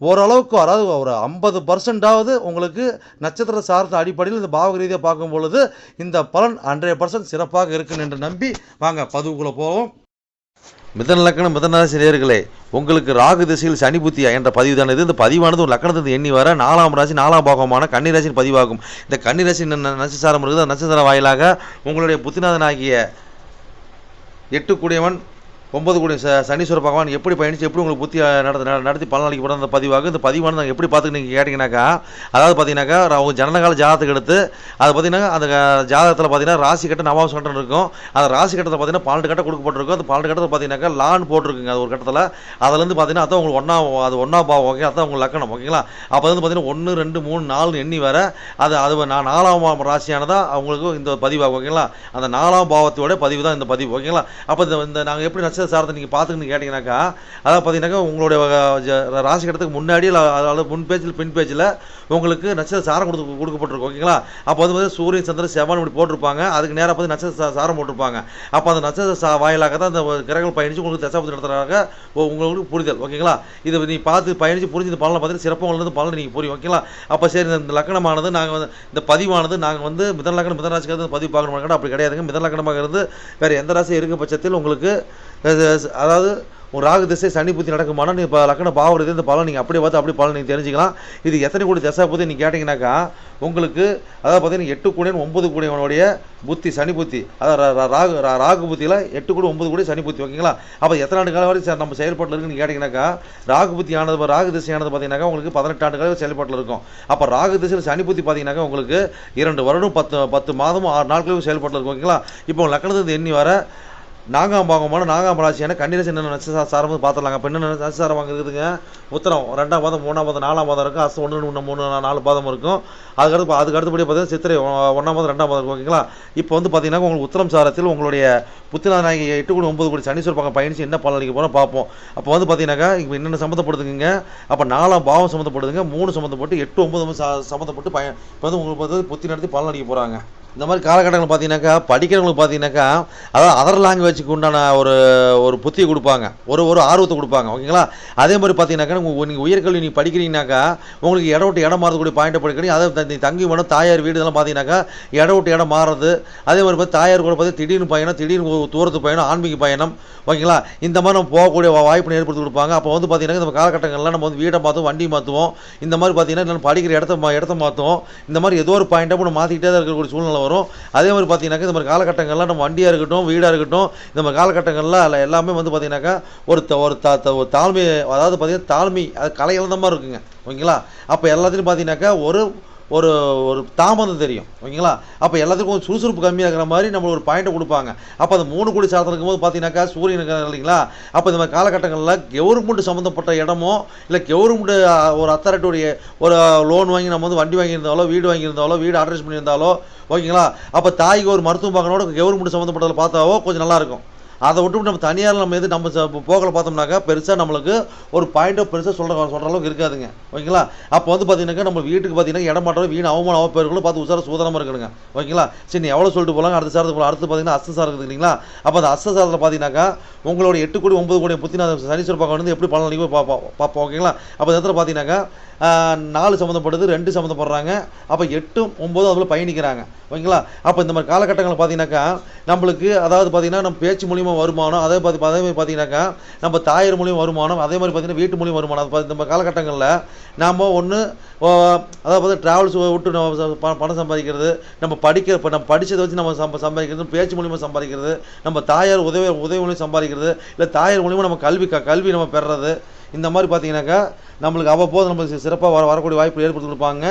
ஓரளவுக்கு அதாவது ஒரு ஐம்பது பர்சன்டாவது உங்களுக்கு நட்சத்திர சார்ந்த அடிப்படையில் இந்த பாவக ரீதியாக பார்க்கும் பொழுது இந்த பலன் ஹண்ட்ரட் பர்சன்ட் சிறப்பாக இருக்கும் என்று நம்பி வாங்க பதிவுக்குள்ளே போவோம். மிதன லக்கணம் மிதனராசி நேர்களே உங்களுக்கு ராகு திசையில் சனி புத்தியா என்ற பதிவு தான் இது இந்த பதிவானது ஒரு லக்கணத்திலிருந்து எண்ணி வர நாலாம் ராசி நாலாம் பாகமான கன்னிராசின் பதிவாகும். இந்த கன்னிராசி நட்சத்திரம் இருக்குது. அந்த நட்சத்திர வாயிலாக உங்களுடைய புத்திநாதனாகிய எட்டு கூடியவன் ஒன்பது கோடி ச சனீஸ்வர பகவான் எப்படி பயணித்து எப்படி உங்களுக்கு புத்தி நடத்த நடத்தி பல நாளைக்கு போட அந்த பதிவாக இந்த பதிவானது நாங்கள் எப்படி பார்த்து நீங்கள் கேட்டிங்கனாக்கா அதாவது பார்த்தீங்கன்னாக்கா அவங்க ஜனனகால ஜாதகத்துக்கு எடுத்து அது பார்த்தீங்கன்னா அந்த ஜாதகத்தில் பார்த்தீங்கன்னா ராசி கட்ட நவாம்ச கட்டம் இருக்கும். அந்த ராசி கட்டத்தில் பார்த்தீங்கன்னா பன்னெண்டு கட்டம் கொடுக்கப்பட்டிருக்கும். அந்த பன்னெண்டு கட்டத்தில் பார்த்தீங்கன்னாக்கா லான் போட்டிருக்குங்க அது ஒரு கட்டத்தில். அதுலேருந்து பார்த்தீங்கன்னா அதான் உங்களுக்கு ஒன்றா அது ஒன்றா பாவம் ஓகே அதான் உங்களுக்கு லக்கணம் ஓகேங்களா அப்போ வந்து பார்த்தீங்கன்னா ஒன்று ரெண்டு மூணு நாலு எண்ணி வர அது அது நான் நாலாம் ராசியானதா அவங்களுக்கு இந்த பதிவாகும் ஓகேங்களா அந்த நாலாம் பாவத்தோட பதிவு தான் இந்த பதிவு ஓகேங்களா அப்போ இந்த இந்த நாங்கள் எப்படி நட்சத்திர சாரத்தை நீங்கள் பார்த்துக்கின்னு கேட்டிங்கனாக்கா அதாவது பார்த்தீங்கன்னாக்கா உங்களுடைய ராசி கட்டத்துக்கு முன்னாடி அதாவது முன் பேஜில் பின் பேஜில் உங்களுக்கு நட்சத்திர சாரம் கொடுத்து கொடுக்கப்பட்டிருக்கும் ஓகேங்களா? அப்போ வந்து பார்த்தீங்கன்னா சூரியன் சந்திரன் செவ்வாய் இப்படி போட்டிருப்பாங்க. அதுக்கு நேராக பார்த்து நட்சத்திர சாரம் போட்டிருப்பாங்க. அப்போ அந்த நட்சத்திர சா வாயிலாக தான் அந்த கிரகங்கள் பயணித்து உங்களுக்கு தசாபதி நடத்துறாங்க. உங்களுக்கு புரிதல் ஓகேங்களா? இதை நீ பார்த்து பயணித்து புரிஞ்சு இந்த பலனை பார்த்துட்டு சிறப்பு உங்களுக்கு பலன் நீங்கள் புரியும் ஓகேங்களா? அப்போ சரி இந்த- இந்த லக்கணமானது நாங்கள் வந்து இந்த பதிவானது நாங்கள் வந்து மிதன லக்கணம் மிதன ராசிக்கு பதிவு பார்க்கணும் அப்படி கிடையாதுங்க. மிதன் லக்கணமாக இருந்து வேறு எந்த ராசி இருக்க பட்சத்தில் உங்களுக்கு அதாவது ஒரு ராகு திசை சனி புத்தி நடக்குமானா நீங்கள் இப்போ லக்கண பாவரது இந்த பலன் நீங்கள் அப்படியே பார்த்து அப்படி பலன் நீங்கள் தெரிஞ்சுக்கலாம். இது எத்தனை கோடி தசை புத்தி நீங்கள் கேட்டிங்கனாக்கா உங்களுக்கு அதாவது பார்த்தீங்கன்னா எட்டு கோடியன் ஒன்பது கோடியவனுடைய புத்தி சனி புத்தி. அதாவது ராகு ரா- ராகு புத்தியில் எட்டு கோடி ஒன்பது கோடி சனி புத்தி ஓகேங்களா? அப்போ எத்தனை ஆண்டு காலம் வரைக்கும் சார் நம்ம செயல்பாட்டில் இருக்குன்னு கேட்டிங்கனாக்கா ராகு புத்தி ஆனது ராகு திசையானது பார்த்தீங்கன்னாக்கா உங்களுக்கு பதினெட்டு ஆண்டு காலம் செயல்பாட்டில் இருக்கும். அப்போ ராகு திசையில் சனி புத்தி பார்த்தீங்கன்னாக்கா உங்களுக்கு இரண்டு வருடம் பத்து பத்து மாதமும் ஆறு நாட்களும் செயல்பாட்டில் இருக்கும் ஓகேங்களா? இப்போ லக்கணத்துக்கு எண்ணி வர நாகாம் பாகமான நாகாம் ராசியான கன்னிராசி என்ன நட்சத்திர சாரம் பார்த்துடலாங்க இப்போ என்னென்ன நட்சத்திரம் இருக்குதுங்க உத்தரம். ரெண்டாம் பாதம் மூணாம் பாதம் நாலாம் பாதம் இருக்கும். அசம் ஒன்று ஒன்று மூணு நாலு பாதம் இருக்கும். அதுக்கடுத்து அதுக்கு அடுத்தபடி பார்த்தீங்கன்னா சித்திரை ஒன்றாம் பாதம் ரெண்டாம் பாதம் இருக்கும். ஓகேங்களா? இப்போ வந்து பார்த்தீங்கன்னா உங்களுக்கு உத்தரம் சாரத்தில் உங்களுடைய புத்திரநாயகி எட்டு கூட ஒன்பது கூட சனீஸ்வர பக்கம் பயணிச்சு என்ன பலன் அளிக்க போகிறோம் பார்ப்போம். அப்போ வந்து பார்த்தீங்கன்னாக்கா இப்போ என்னென்ன சம்மந்தப்படுதுங்க? அப்போ நாலாம் பாவம் சம்மந்தப்படுதுங்க. மூணு சம்மந்தப்பட்டு எட்டு ஒன்பது சம்மந்தப்பட்டு பய இப்போ வந்து உங்களுக்கு பார்த்து புத்தி நடத்தி பலன் போகிறாங்க இந்த மாதிரி காலகட்டங்கள் பார்த்தீங்கன்னாக்கா படிக்கிறவங்களுக்கு பார்த்தீங்கன்னாக்கா அதாவது அதர் லாங்குவேஜுக்கு உண்டான ஒரு ஒரு புத்தியை கொடுப்பாங்க. ஒரு ஒரு ஆர்வத்தை கொடுப்பாங்க. ஓகேங்களா அதே மாதிரி பார்த்தீங்கன்னாக்கா உங்கள் நீங்கள் உயர்கல்வி நீங்கள் படிக்கிறீங்கனாக்கா உங்களுக்கு இடம் விட்டு இடம் மாறக்கூடிய பாயிண்ட்டை படிக்கிறீங்க. அதை நீ தங்கி வேணும் தாயார் வீடு இதெல்லாம் பார்த்தீங்கன்னாக்கா இடம் விட்டு இடம் மாறுறது. அதே மாதிரி பார்த்து தாயார் கூட பார்த்து திடீர்னு பயணம் திடீர்னு ஒரு தூரத்து பயணம் ஆன்மீக பயணம். ஓகேங்களா இந்த மாதிரி நம்ம போகக்கூடிய வாய்ப்பு ஏற்படுத்தி கொடுப்பாங்க. அப்போ வந்து பார்த்தீங்கன்னா இந்த காலகட்டங்கள்லாம் நம்ம வந்து வீடை மாற்றுவோம் வண்டி மாற்றுவோம் இந்த மாதிரி பார்த்தீங்கன்னா படிக்கிற இடத்த மா- இடத்த மாற்றுவோம் இந்த மாதிரி ஏதோ ஒரு பாயிண்ட்டை நம்ம மாற்றிக்கிட்டே தான் இருக்கக்கூடிய சூழ்நிலை வரும். அதே மாதிரி பார்த்தீங்கன்னாக்கா இந்த மாதிரி காலகட்டங்கள்லாம் நம்ம வண்டியாக இருக்கட்டும் வீடாக இருக்கட்டும் இந்த மாதிரி காலகட்டங்கள்லாம் அதில் எல்லாமே வந்து பார்த்தீங்கன்னாக்கா ஒரு த- ஒரு தா த- ஒரு தாழ்மை அதாவது பார்த்தீங்கன்னா தாழ்மை அது கலை இழந்த மாதிரி இருக்குங்க. ஓகேங்களா? அப்போ எல்லாத்துலையும் பார்த்தீங்கன்னாக்கா ஒரு ஒரு ஒரு தாமதம் தெரியும். ஓகேங்களா? அப்போ எல்லாத்துக்கும் கொஞ்சம் சுறுசுறுப்பு கம்மியாக இருக்கிற மாதிரி நம்ம ஒரு பாயிண்ட்டை கொடுப்பாங்க. அப்போ அந்த மூணு கோடி சாதனம் இருக்கும்போது பார்த்தீங்கன்னாக்கா சூரியன் இருக்காங்க இல்லைங்களா? அப்போ இந்த மாதிரி காலகட்டங்களில் கவர்மெண்ட் சம்மந்தப்பட்ட இடமோ இல்லை கவர்மெண்ட் ஒரு அத்தாரிட்டியுடைய ஒரு லோன் வாங்கி நம்ம வந்து வண்டி வாங்கியிருந்தாலோ வீடு வாங்கியிருந்தாலோ வீடு அட்ரஸ் பண்ணியிருந்தாலோ ஓகேங்களா? அப்போ தாய்க்கு ஒரு மருத்துவம் பார்க்கணோட கவர்மெண்ட் சம்மந்தப்பட்டதில் பார்த்தாவோ கொஞ்சம் நல்லாயிருக்கும் அதை விட்டு நம்ம தனியார் நம்ம எது நம்ம ச- போக்கில் பார்த்தோம்னாக்கா பெருசாக நம்மளுக்கு ஒரு பாயிண்ட்டோ பெருசாக சொல்கிற சொல்கிற அளவுக்கு இருக்காதுங்க. ஓகேங்களா? அப்போ வந்து பார்த்தீங்கன்னாக்கா நம்ம வீட்டுக்கு பார்த்தீங்கன்னா இடம் மாற்றம் வீண் அவமான அவப்பேர்களும் பார்த்து உசார சூதனமாக இருக்கணுங்க. ஓகேங்களா? சரி நீ எவ்வளோ சொல்லிட்டு போகலாம் அடுத்த சாரத்துக்கு போகலாம் அடுத்து பார்த்தீங்கன்னா அஸ்த சாரம் இருக்குது இல்லைங்களா? அப்போ அந்த அஸ்த சாரத்தில் பார்த்தீங்கன்னாக்கா உங்களோட எட்டு கோடி ஒன்பது கோடி புத்தினா சனீஸ்வர பகவான் வந்து எப்படி பலன் நீங்கள் பார்ப்போம் பார்ப்போம். ஓகேங்களா? அப்போ இந்த இடத்துல பார்த்தீங்கன்னாக்கா நாலு சம்மந்தப்படுது ரெண்டு சம்மந்தப்படுறாங்க. அப்போ எட்டும் ஒம்பதும் அதில் பயணிக்கிறாங்க. ஓகேங்களா? அப்போ இந்த மாதிரி காலகட்டங்களில் பார்த்தீங்கன்னாக்கா நம்மளுக்கு அதாவது பார்த்தீங்கன்னா நம்ம பேச்சு மூலியமா வருமானம் அதே பார்த்து அதே மாதிரி பார்த்தீங்கன்னாக்கா நம்ம தாயார் மூலியம் வருமானம் அதே மாதிரி பார்த்தீங்கன்னா வீட்டு மூலியம் வருமானம். அது பார்த்து இந்த காலகட்டங்களில் நாம் ஒன்று அதாவது பார்த்து ட்ராவல்ஸ் விட்டு நம்ம பணம் சம்பாதிக்கிறது நம்ம படிக்கிற இப்போ நம்ம படித்ததை வச்சு நம்ம சம்ப சம்பாதிக்கிறது பேச்சு மூலியமாக சம்பாதிக்கிறது நம்ம தாயார் உதவி உதவி மூலியம் சம்பாதிக்கிறது இல்லை தாயார் மூலியமாக நம்ம கல்வி க கல்வி நம்ம பெறுறது இந்த மாதிரி பார்த்தீங்கன்னாக்கா நம்மளுக்கு அவ்வப்போது நம்மளுக்கு சிறப்பாக வர வரக்கூடிய வாய்ப்பு ஏற்படுத்தி கொடுப்பாங்க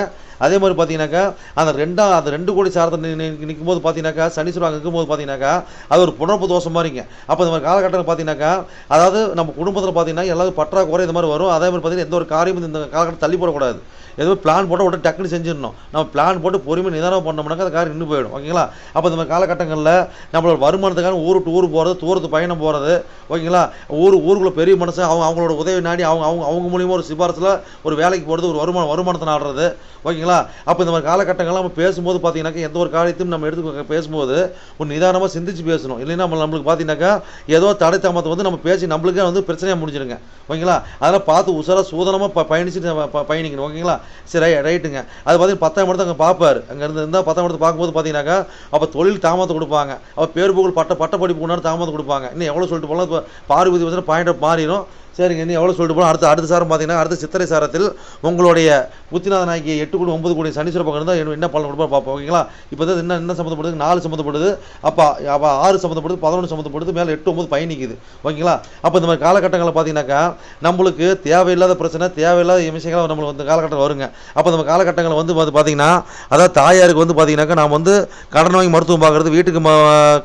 அதே மாதிரி பார்த்தீங்கன்னாக்கா அந்த ரெண்டாம் அந்த ரெண்டு கோடி சாரத்தை நிற்கும் போது பார்த்தீங்கன்னாக்கா சனீஸ்வரன் நிற்கும் இருக்கும்போது பார்த்தீங்கன்னாக்கா அது ஒரு புணர்ப்பு தோஷம் மாதிரிங்க அப்போ இந்த மாதிரி காலகட்டத்தில் பார்த்தீங்கன்னாக்கா அதாவது நம்ம குடும்பத்தில் பார்த்தீங்கன்னா எல்லாரும் பற்றாக்குறை இந்த மாதிரி வரும். அதே மாதிரி பார்த்தீங்கன்னா எந்த ஒரு காரியமும் இந்த காலகட்டம் தள்ளி போடக்கூடாது. ஏதோ பிளான் போட்டு உடனே டக்குன்னு செஞ்சிடணும். நம்ம பிளான் போட்டு பொறுமை நிதானம் பண்ணோம்னாக்கா அந்த காரியம் நின்று போயிடும். ஓகேங்களா? அப்போ இந்த மாதிரி காலகட்டங்களில் நம்மளோட வருமானத்துக்காக ஊர் டு ஊர் போகிறது தூரத்து பயணம் போகிறது ஓகேங்களா? ஊர் ஊருக்குள்ள பெரிய மனுஷன் அவங்க அவங்களோட உதவி நாடி அவங்க அவங்க அவங்க மூலியமாக ஒரு சிபாரசில் ஒரு வேலைக்கு போகிறது ஒரு வருமானம் வருமானத்தை நாடுறது. ஓகேங்களா? அப்போ இந்த மாதிரி காலகட்டங்கள்லாம் நம்ம பேசும்போது பார்த்தீங்கன்னாக்கா எந்த ஒரு காரியத்தையும் நம்ம எடுத்து பேசும்போது ஒரு நிதானமாக சிந்திச்சு பேசணும். இல்லைன்னா நம்ம நம்மளுக்கு பார்த்தீங்கன்னாக்கா ஏதோ தடை தாமத்தை வந்து நம்ம பேசி நம்மளுக்கே வந்து பிரச்சனையாக முடிஞ்சிருங்க. ஓகேங்களா? அதெல்லாம் பார்த்து உசாரா சூதனமாக ப பயணிச்சுட்டு பயணிக்கணும். ஓகேங்களா? சரி ரை- ரைட்டுங்க. அது பார்த்தீங்கன்னா பத்தாம் இடத்து அங்கே பார்ப்பார் அங்கே இருந்து இருந்தால் பத்தாம் இடத்து பார்க்கும்போது பார்த்தீங்கன்னாக்கா அப்போ தொழில் தாமதத்தை கொடுப்பாங்க. அப்போ பேர் புகழ் பட்ட பட்ட படிப்பு கொண்டாடு தாமத்தை கொடுப்பாங்க. இன்னும் எவ்வளோ சொல்லிட்டு போகலாம் இப்போ பார்வதி வந்து பாயிண்ட் மாறிடும். சரிங்க இன்னும் எவ்வளோ சொல்லிட்டு போகணும் அடுத்த அடுத்த சாரம் பார்த்தீங்கன்னா அடுத்த சித்திரை சாரத்தில் உங்களுடைய புத்திநாதன் ஆகிய எட்டு கோடி ஒன்பது கோடி சனீஸ்வர பக்கம் இருந்தால் என்ன- பலன் கொடுப்போம் பார்ப்போம் ஓகேங்களா? இப்போ தான் என்ன என்ன சம்மந்தப்படுது? நாலு சம்மந்தப்படுது. அப்போ அப்போ ஆறு சம்மந்தப்படுது பதினொன்று சம்மந்தப்படுது மேலே எட்டு ஒம்பது பயணிக்குது ஓகேங்களா? அப்போ இந்த மாதிரி காலகட்டங்களில் பார்த்தீங்கன்னாக்கா நம்மளுக்கு தேவையில்லாத பிரச்சனை தேவையில்லாத விஷயங்கள் நம்மளுக்கு வந்து காலகட்டம் வருங்க. அப்போ நம்ம காலகட்டங்களில் வந்து வந்து பார்த்தீங்கன்னா அதாவது தாயாருக்கு வந்து பார்த்தீங்கன்னாக்கா நாம் வந்து கடன் வாங்கி மருத்துவம் பார்க்குறது வீட்டுக்கு ம-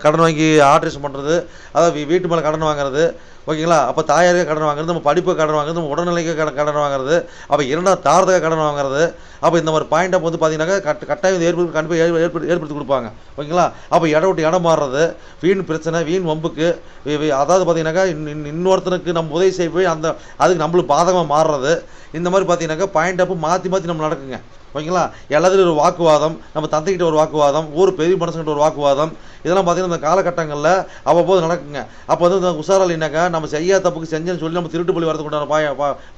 கடன் வாங்கி ஆல்ட்ரேஷன் பண்ணுறது அதாவது வீட்டு மேலே கடன் வாங்குறது ஓகேங்களா? அப்போ தாயாருக்கு கடன் வாங்குறது நம்ம படிப்பு கடன் வாங்குறது நம்ம உடல்நிலைக்கு கடன் கடன் வாங்குறது அப்போ இரண்டாவது தாரத்துக்கு கடன் வாங்குறது அப்போ இந்த மாதிரி பாயிண்ட் வந்து பார்த்தீங்கன்னா கட் கட்டாயம் ஏற்படுத்தி கண்டிப்பாக ஏற்படுத்தி ஏற்படுத்தி கொடுப்பாங்க. ஓகேங்களா? அப்போ இடம் விட்டு இடம் மாறுறது வீண் பிரச்சனை வீண் வம்புக்கு அதாவது பார்த்தீங்கன்னாக்கா இன்- இன்- இன்னொருத்தனுக்கு நம்ம உதவி செய்ய போய் அந்த அதுக்கு நம்மளுக்கு பாதகமாக மாறுறது. இந்த மாதிரி பார்த்தீங்கன்னாக்கா பாயிண்ட் அப்போ மாற்றி மாற்றி நம்ம நடக்குங்க. ஓகேங்களா? எல்லாத்துலையும் ஒரு வாக்குவாதம் நம்ம தந்தைக்கிட்ட ஒரு வாக்குவாதம் ஊர் பெரிய மனுஷங்கிட்ட ஒரு வாக்குவாதம் இதெல்லாம் பார்த்தீங்கன்னா இந்த காலகட்டங்களில் அவ்வப்போது நடக்குங்க. அப்போ வந்து இந்த என்னக்கா நம்ம செய்யாத தப்புக்கு செஞ்சேன்னு சொல்லி நம்ம திருட்டு பள்ளி வரதுக்குண்டான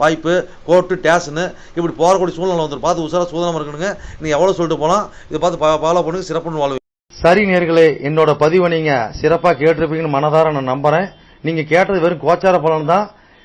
வாய்ப்பு கோர்ட்டு டேஷனு இப்படி போகக்கூடிய சூழ்நிலை வந்துடும் பார்த்து உஷாராக சூதனமாக இருக்கணுங்க. நீங்கள் எவ்வளோ சொல்லிட்டு போகலாம் இதை பார்த்து ஃபாலோ பண்ணுங்க சிறப்புன்னு வாழ்வு. சரி நேர்களே என்னோட பதிவை நீங்கள் சிறப்பாக கேட்டிருப்பீங்கன்னு மனதார நான் நம்புகிறேன் நீங்கள் கேட்டது வெறும் கோச்சார பலன் தான்.